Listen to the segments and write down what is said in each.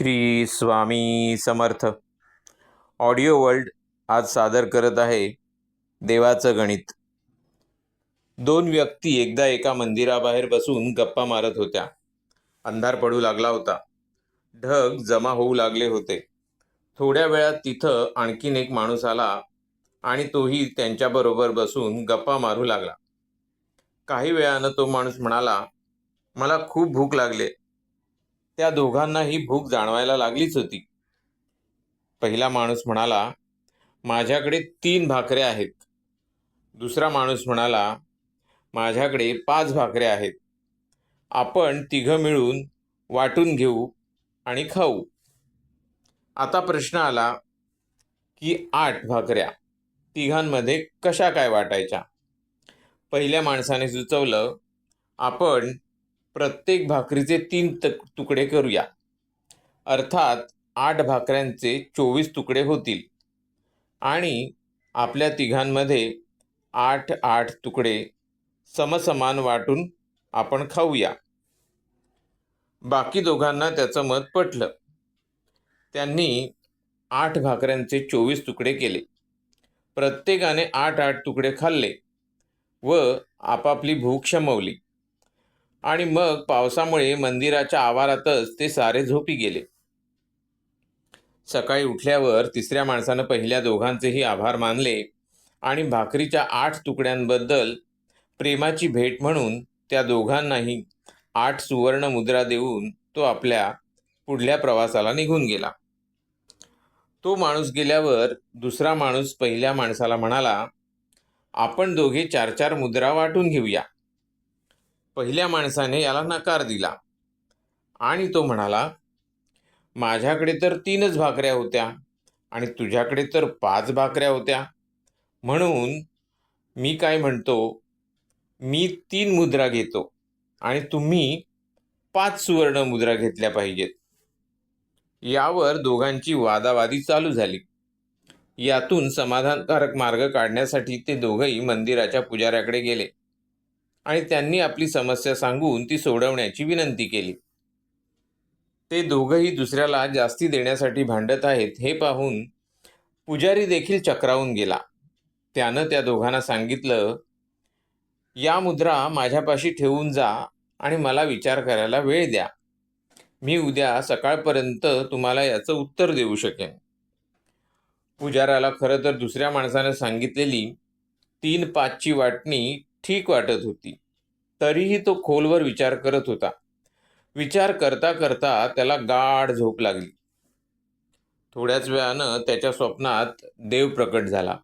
Shri Swami Samarth. Audio world आज सादर करत आहे देवाचं गणित. दोन व्यक्ती एकदा एका मंदिराबाहेर बसून गप्पा मारत होत्या. अंधार पडू लागला होता. ढग जमा होऊ लागले होते. थोड्या वेळात तिथं आणखीन एक माणूस आला आणि तोही त्यांच्याबरोबर बसून गप्पा मारू लागला. काही वेळानं तो माणूस म्हणाला मला खूप भूक लागले त्या दोघांनाही भूक जाणवायला लागलीच होती. पहिला माणूस म्हणाला माझ्याकडे तीन भाकऱ्या आहेत. दुसरा माणूस म्हणाला माझ्याकडे पाच भाकऱ्या आहेत. आपण तिघं मिळून वाटून घेऊ आणि खाऊ. आता प्रश्न आला की आठ भाकऱ्या तिघांमध्ये कशा काय वाटायच्या? पहिल्या माणसाने सुचवलं आपण प्रत्येक भाकरीचे तीन तक तुकडे करूया. अर्थात आठ भाकऱ्यांचे चोवीस तुकडे होतील. आणि आपल्या तिघांमध्ये आठ आठ तुकडे समसमान वाटून आपण खाऊया. बाकी दोघांना त्याचं मत पटलं. त्यांनी आठ भाकऱ्यांचे चोवीस तुकडे केले. प्रत्येकाने आठ आठ तुकडे खाल्ले व आपापली भूक शमवली. आणि मग पावसामुळे मंदिराच्या आवारातच ते सारे झोपी गेले. सकाळी उठल्यावर तिसऱ्या माणसानं पहिल्या दोघांचेही आभार मानले आणि भाकरीच्या आठ तुकड्यांबद्दल प्रेमाची भेट म्हणून त्या दोघांनाही आठ सुवर्ण मुद्रा देऊन तो आपल्या पुढल्या प्रवासाला निघून गेला. तो माणूस गेल्यावर दुसरा माणूस पहिल्या माणसाला म्हणाला आपण दोघे चार चार मुद्रा वाटून घेऊया. पहिल्या माणसाने याला नकार दिला. आणि तो म्हणाला माझ्याकडे तर तीनच भाकऱ्या होत्या आणि तुझ्याकडे तर पाच भाकऱ्या होत्या. म्हणून मी काय म्हणतो मी तीन मुद्रा घेतो आणि तुम्ही पाच सुवर्ण मुद्रा घेतल्या पाहिजेत. यावर दोघांची वादावादी चालू झाली. यातून समाधानकारक मार्ग काढण्यासाठी ते दोघंही मंदिराच्या पुजाऱ्याकडे गेले. आणि त्यांनी आपली समस्या सांगून ती सोडवण्याची विनंती केली. ते दोघंही दुसऱ्याला जास्ती देण्यासाठी भांडत आहेत हे पाहून पुजारी देखील चक्रावून गेला. त्यानं त्या दोघांना सांगितलं या मुद्रा माझ्यापाशी ठेवून जा आणि मला विचार करायला वेळ द्या. मी उद्या सकाळपर्यंत तुम्हाला याचं उत्तर देऊ शकेन. पुजाऱ्याला खरं तर दुसऱ्या माणसानं सांगितलेली तीन पाचची वाटणी ठीक वाटत होती. तरीही तो खोलवर विचार करत होता. विचार करता करता त्याला गाढ झोप लागली. थोड्याच वेळानं त्याच्या स्वप्नात देव प्रकट झाला.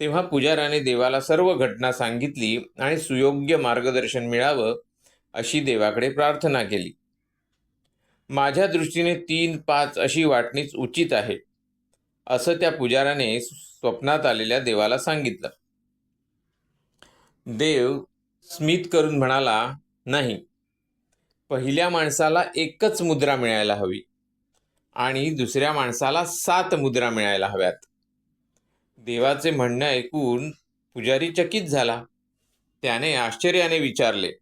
तेव्हा पुजाराने देवाला सर्व घटना सांगितली आणि सुयोग्य मार्गदर्शन मिळावं अशी देवाकडे प्रार्थना केली. माझ्या दृष्टीने तीन पाच अशी वाटणीच उचित आहे असं त्या पुजाराने स्वप्नात आलेल्या देवाला सांगितलं. देव स्मित करून म्हणाला नाही. पहिल्या माणसाला एकच मुद्रा मिळायला हवी आणि दुसऱ्या माणसाला सात मुद्रा मिळायला हव्यात. देवाचे म्हणणं ऐकून पुजारी चकित झाला. त्याने आश्चर्याने विचारले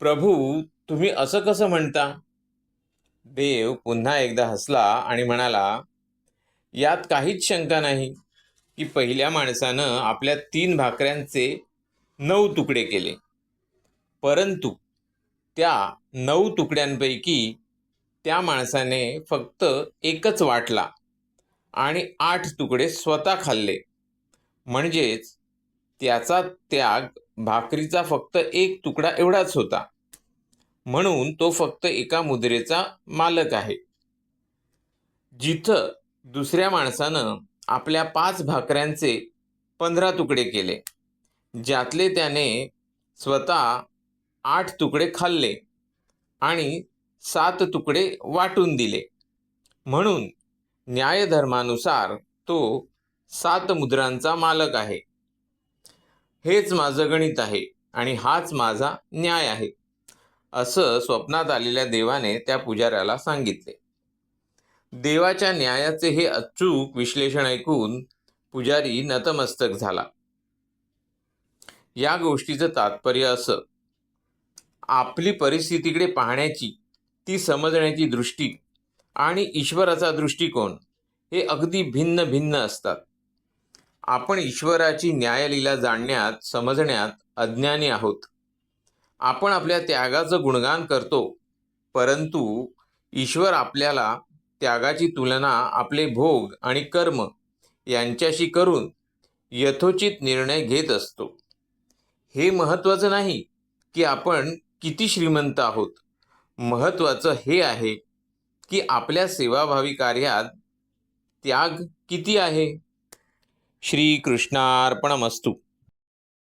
प्रभू तुम्ही असं कसं म्हणता? देव पुन्हा एकदा हसला आणि म्हणाला यात काहीच शंका नाही की पहिल्या माणसानं आपल्या तीन भाकऱ्यांचे नऊ तुकडे केले. परंतु त्या नऊ तुकड्यांपैकी त्या माणसाने फक्त एकच वाटला आणि आठ तुकडे स्वतः खाल्ले. म्हणजेच त्याचा त्याग भाकरीचा फक्त एक तुकडा एवढाच होता. म्हणून तो फक्त एका मुद्रेचा मालक आहे. जिथं दुसऱ्या माणसानं आपल्या पाच भाकऱ्यांचे पंधरा तुकडे केले. ज्यातले त्याने स्वतः आठ तुकडे खाल्ले आणि सात तुकडे वाटून दिले. म्हणून न्यायधर्मानुसार तो सात मुद्रांचा मालक आहे. हेच माझं गणित आहे आणि हाच माझा न्याय आहे असं स्वप्नात आलेल्या देवाने त्या पुजाऱ्याला सांगितले. देवाच्या न्यायाचे हे अचूक विश्लेषण ऐकून पुजारी नतमस्तक झाला. या गोष्टीचं तात्पर्य असं. आपली परिस्थितीकडे पाहण्याची ती समजण्याची दृष्टी आणि ईश्वराचा दृष्टिकोन हे अगदी भिन्न भिन्न असतात. आपण ईश्वराची न्यायलीला जाणण्यात समजण्यात अज्ञानी आहोत. आपण आपल्या त्यागाचं गुणगान करतो परंतु ईश्वर आपल्याला त्यागाची तुलना आपले भोग आणि कर्म यांच्याशी करून यथोचित निर्णय घेत असतो. हे महत्त्वाचं नाही की आपण किती श्रीमंत आहोत. महत्त्वाचं हे आहे की आपल्या सेवाभावी कार्यात त्याग किती आहे. श्रीकृष्णार्पणमस्तू.